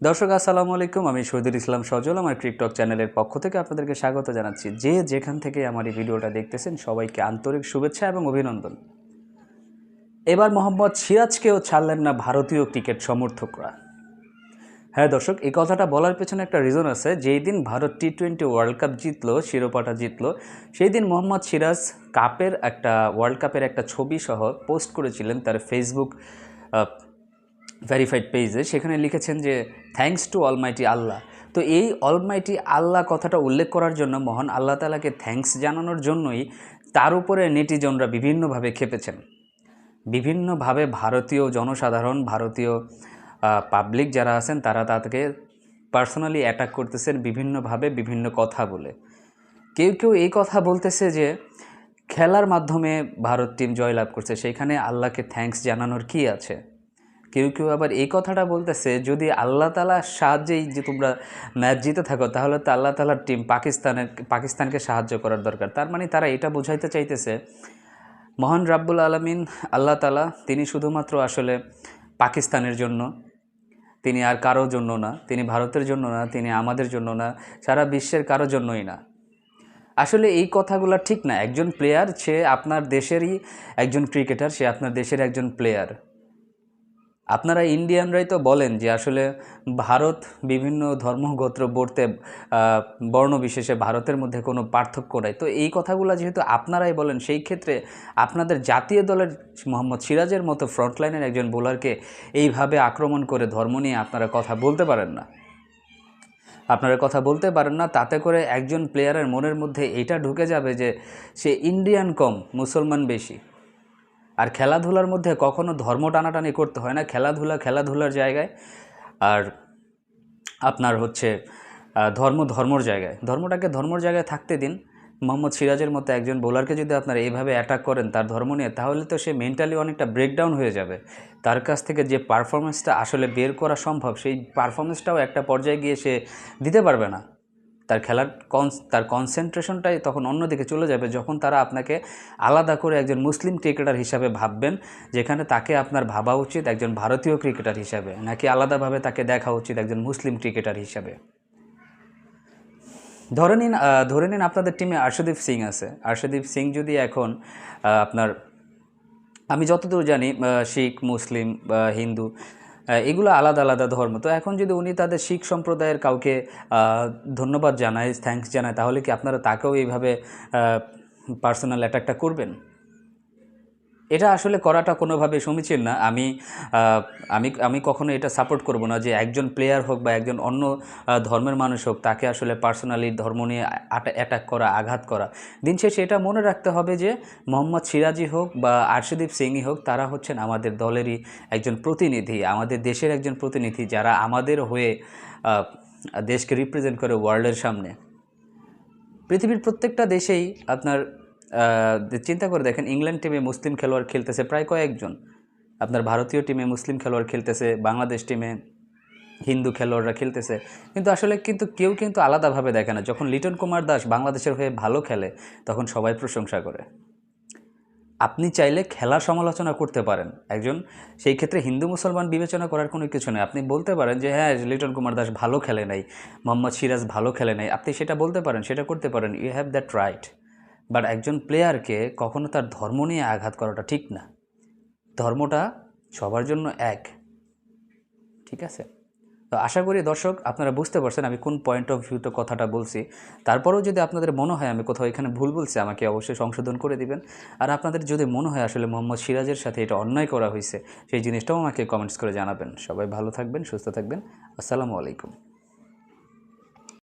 দর্শক, আসসালামু আলাইকুম। আমি শহীদুল ইসলাম সজল। আমার টিকটক চ্যানেলের পক্ষ থেকে আপনাদেরকে স্বাগত জানাচ্ছি। যে যেখান থেকে আমার এই ভিডিওটা দেখতেছেন, সবাইকে আন্তরিক শুভেচ্ছা এবং অভিনন্দন। এবার মোহাম্মদ সিরাজকেও ছাড়লেন না ভারতীয় ক্রিকেট সমর্থকরা। হ্যাঁ দর্শক, এই কথাটা বলার পেছনে একটা রিজন আছে। যেই দিন Bharat T twenty World Cup জিতলো, শিরোপাটা জিতলো, সেই দিন মোহাম্মদ সিরাজ কাপের একটা ওয়ার্ল্ড কাপের একটা ছবি সহ পোস্ট করেছিলেন তার ফেসবুক ভেরিফাইড পেজে সেখানে লিখেছেন যে থ্যাঙ্কস টু অলমাইটি আল্লাহ তো এই অলমাইটি আল্লাহ কথাটা উল্লেখ করার জন্য মহান আল্লাহ তালাকে থ্যাঙ্কস জানানোর জন্যই তার উপরে নেটিজনরা বিভিন্নভাবে খেপেছেন। বিভিন্নভাবে ভারতীয় জনসাধারণ, ভারতীয় পাবলিক যারা আছেন, তারা তাদেরকে পার্সোনালি অ্যাটাক করতেছেন বিভিন্নভাবে বিভিন্ন কথা বলে। কেউ কেউ এই কথা বলতেছে যে, খেলার মাধ্যমে ভারত টিম জয়লাভ করছে সেইখানে আল্লাহকে থ্যাঙ্কস জানানোর কি আছে? কেউ কেউ আবার এই কথাটা বলতেছে, যদি আল্লাহ তালার সাহায্যেই যে তোমরা ম্যাচ জিতে থাকো, তাহলে তো আল্লাহ তালার টিম পাকিস্তানের, পাকিস্তানকে সাহায্য করার দরকার। তার মানে তারা এটা বোঝাইতে চাইতেছে, মহান রাব্বুল আলমিন আল্লাহ তালা তিনি শুধুমাত্র আসলে পাকিস্তানের জন্য, তিনি আর কারও জন্য না, তিনি ভারতের জন্য না, তিনি আমাদের জন্য না, সারা বিশ্বের কারও জন্যই না। আসলে এই কথাগুলো ঠিক না, একজন প্লেয়ার সে আপনার দেশেরই একজন ক্রিকেটার সে আপনার দেশের একজন প্লেয়ার আপনারা ইন্ডিয়ানরাই তো বলেন যে আসলে ভারত বিভিন্ন ধর্মগোত্র বর্তে বর্ণ বিশেষে ভারতের মধ্যে কোনো পার্থক্য নাই। তো এই কথাগুলো যেহেতু আপনারাই বলেন, সেই ক্ষেত্রে আপনাদের জাতীয় দলের মোহাম্মদ সিরাজের মতো ফ্রন্টলাইনের একজন বোলারকে এইভাবে আক্রমণ করে ধর্ম নিয়ে আপনারা কথা বলতে পারেন না। আপনারা কথা বলতে পারেন না, তাতে করে একজন প্লেয়ারের মনের মধ্যে এটা ঢুকে যাবে যে সে ইন্ডিয়ান কম, মুসলমান বেশি। আর খেলাধুলার মধ্যে কখনো ধর্ম টানাটানি করতে হয় না। খেলাধুলা খেলাধুলার জায়গায় আর আপনার হচ্ছে ধর্ম ধর্মর জায়গায়। ধর্মটাকে ধর্মর জায়গায় থাকতে দিন। মোহাম্মদ সিরাজের মতো একজন বোলারকে যদি আপনারা এইভাবে অ্যাটাক করেন তার ধর্ম নিয়ে, তাহলে তো সে মেন্টালি অনেকটা ব্রেকডাউন হয়ে যাবে। তার কাছ থেকে যে পারফরমেন্সটা আসলে বের করা সম্ভব, সেই পারফরমেন্সটাও একটা পর্যায়ে গিয়ে সে দিতে পারবে না। তার খেলার কন, তার কনসেন্ট্রেশনটাই তখন অন্যদিকে চলে যাবে যখন তারা আপনাকে আলাদা করে একজন মুসলিম ক্রিকেটার হিসাবে ভাববেন, যেখানে তাকে আপনার ভাবা উচিত একজন ভারতীয় ক্রিকেটার হিসাবে, নাকি আলাদাভাবে তাকে দেখা উচিত একজন মুসলিম ক্রিকেটার হিসাবে। ধরে নিন ধরে নিন আপনাদের টিমে আর্শদীপ সিং আছে। আর্শদীপ সিং যদি এখন আপনার, আমি যতদূর জানি শিখ, মুসলিম হিন্দু এগুলো আলাদা আলাদা ধর্ম। তো এখন যদি উনি তাদের শিখ সম্প্রদায়ের কাউকে ধন্যবাদ জানায় থ্যাংকস জানায়, তাহলে কি আপনারা তাকেও এইভাবে পার্সোনাল অ্যাটাকটা করবেন? এটা আসলে করাটা কোনোভাবে সমীচীন না। আমি আমি আমি কখনো এটা সাপোর্ট করব না যে একজন প্লেয়ার হোক বা একজন অন্য ধর্মের মানুষ হোক, তাকে আসলে পার্সোনালি ধর্ম নিয়ে অ্যাটাক করা, আঘাত করা। দিন শেষে এটা মনে রাখতে হবে যে মোহাম্মদ সিরাজি হোক বা আর্শদীপ সিংই হোক, তারা হচ্ছেন আমাদের দলেরই একজন প্রতিনিধি, আমাদের দেশের একজন প্রতিনিধি যারা আমাদের হয়ে দেশকে রিপ্রেজেন্ট করে ওয়ার্ল্ডের সামনে। পৃথিবীর প্রত্যেকটা দেশেই আপনার চিন্তা করে দেখেন, ইংল্যান্ড টিমে মুসলিম খেলোয়াড় খেলতেছে প্রায় কয়েকজন। আপনার ভারতীয় টিমে মুসলিম খেলোয়াড় খেলতেছে, বাংলাদেশ টিমে হিন্দু খেলোয়াড়রা খেলতেছে। কিন্তু আসলে কিন্তু কেউ কিন্তু আলাদাভাবে দেখে না। যখন লিটন কুমার দাস বাংলাদেশের হয়ে ভালো খেলে, তখন সবাই প্রশংসা করে। আপনি চাইলে খেলার সমালোচনা করতে পারেন একজন। সেই ক্ষেত্রে হিন্দু মুসলমান বিবেচনা করার কোনো কিছু নেই। আপনি বলতে পারেন যে হ্যাঁ লিটন কুমার দাস ভালো খেলে নাই, মোহাম্মদ সিরাজ ভালো খেলে নাই। আপনি সেটা বলতে পারেন, সেটা করতে পারেন। You have that right but একজন প্লেয়ারকে কখনো তার ধর্ম নিয়ে আঘাত করাটা ঠিক না। ধর্মটা সবার জন্য এক। ঠিক আছে? তো আশা করি দর্শক আপনারা বুঝতে পারছেন আমি কোন পয়েন্ট অফ ভিউতে কথাটা বলছি। তারপরেও যদি আপনাদের মনে হয় আমি কোথাও এখানে ভুল বলছি, আমাকে অবশ্যই সংশোধন করে দিবেন। আর আপনাদের যদি মনে হয় আসলে মোহাম্মদ সিরাজের সাথে এটা অন্যায় করা হয়েছে, সেই জিনিসটাও আমাকে কমেন্টস করে জানাবেন। সবাই ভালো থাকবেন, সুস্থ থাকবেন। আসসালামু আলাইকুম।